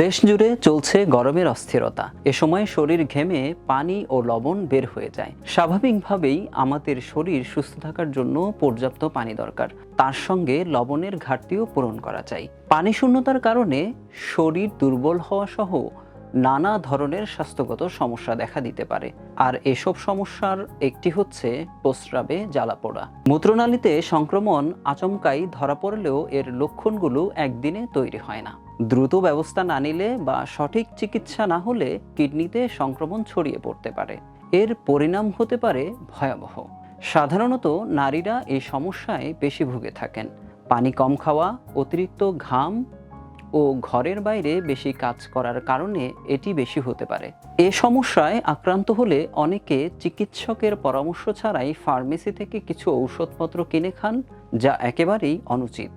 দেশ জুড়ে চলছে গরমের অস্থিরতা। এ সময় শরীর ঘেমে পানি ও লবণ বের হয়ে যায়। স্বাভাবিকভাবেই আমাদের শরীর সুস্থ থাকার জন্য পর্যাপ্ত পানি দরকার। তার সঙ্গে লবণের ঘাটতিও পূরণ করা চাই পানি শূন্যতার কারণে শরীর দুর্বল হওয়া সহ নানা ধরনের স্বাস্থ্যগত সমস্যা দেখা দিতে পারে। আর এসব সমস্যার একটি হচ্ছে প্রস্রাবে জ্বালা পোড়া। মূত্রনালীতে সংক্রমণ আচমকাই ধরা পড়লেও এর লক্ষণগুলো একদিনে তৈরি হয় না। দ্রুত ব্যবস্থা না নিলে বা সঠিক চিকিৎসা না হলে কিডনিতে সংক্রমণ ছড়িয়ে পড়তে পারে। এর পরিণাম হতে পারে ভয়াবহ। সাধারণত নারীরা এই সমস্যায় বেশি ভুগে থাকেন। পানি কম খাওয়া, অতিরিক্ত ঘাম ও ঘরের বাইরে বেশি কাজ করার কারণে এটি বেশি হতে পারে। এ সমস্যায় আক্রান্ত হলে অনেকে চিকিৎসকের পরামর্শ ছাড়াই ফার্মেসি থেকে কিছু ঔষধপত্র কিনে খান, যা একেবারেই অনুচিত।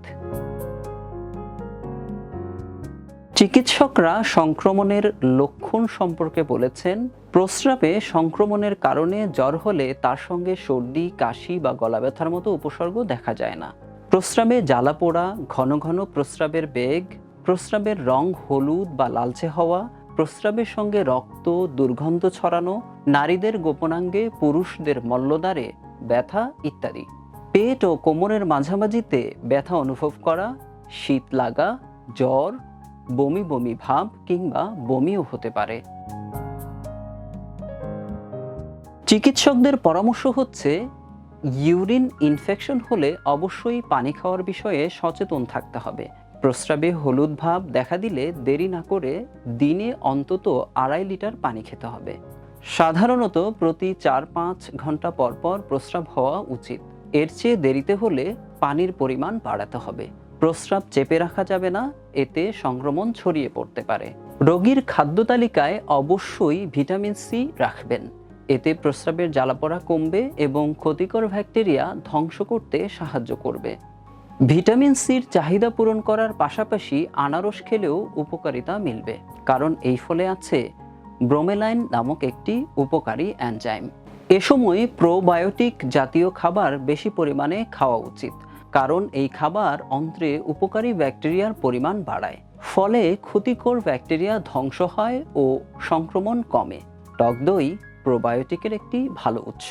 চিকিৎসকরা সংক্রমণের লক্ষণ সম্পর্কে বলেছেন, প্রস্রাবে সংক্রমণের কারণে জ্বর হলে তার সঙ্গে সর্দি, কাশি বা গলা ব্যথার মতো উপসর্গ দেখা যায় না। প্রস্রাবে জ্বালা পোড়া, ঘন ঘন প্রস্রাবের বেগ প্রস্রাবের রং হলুদ বা লালচে হওয়া, প্রস্রাবের সঙ্গে রক্ত, দুর্গন্ধ ছড়ানো, নারীদের গোপনাঙ্গে পুরুষদের মল্লদ্বারে ব্যথা ইত্যাদি। পেট ও কোমরের মাঝামাঝিতে ব্যথা অনুভব করা, শীত লাগা, জ্বর, বমি বমি ভাব কিংবা বমিও হতে পারে। চিকিৎসকদের পরামর্শ হচ্ছে, ইউরিন ইনফেকশন হলে অবশ্যই পানি খাওয়ার বিষয়ে সচেতন থাকতে হবে। প্রস্রাবে হলুদ ভাব দেখা দিলে দেরি না করে দিনে অন্তত আড়াই লিটার পানি খেতে হবে। সাধারণত প্রতি চার পাঁচ ঘণ্টা পর পর প্রস্রাব হওয়া উচিত। এর চেয়ে দেরিতে হলে পানির পরিমাণ বাড়াতে হবে। প্রস্রাব চেপে রাখা যাবে না, এতে সংক্রমণ ছড়িয়ে পড়তে পারে। রোগীর খাদ্য তালিকায় অবশ্যই ভিটামিন সি রাখবেন। এতে প্রস্রাবের জ্বালাপড়া কমবে এবং ক্ষতিকর ব্যাকটেরিয়া ধ্বংস করতে সাহায্য করবে। ভিটামিন সির চাহিদা পূরণ করার পাশাপাশি আনারস খেলেও উপকারিতা মিলবে, কারণ এই ফলে আছে ব্রোমেলাইন নামক একটি উপকারী অ্যানজাইম এ সময় প্রোবায়োটিক জাতীয় খাবার বেশি পরিমাণে খাওয়া উচিত, কারণ এই খাবার অন্ত্রে উপকারী ব্যাকটেরিয়ার পরিমাণ বাড়ায়, ফলে ক্ষতিকর ব্যাকটেরিয়া ধ্বংস হয় ও সংক্রমণ কমে। টক দই প্রোবায়োটিকের একটি ভালো উৎস।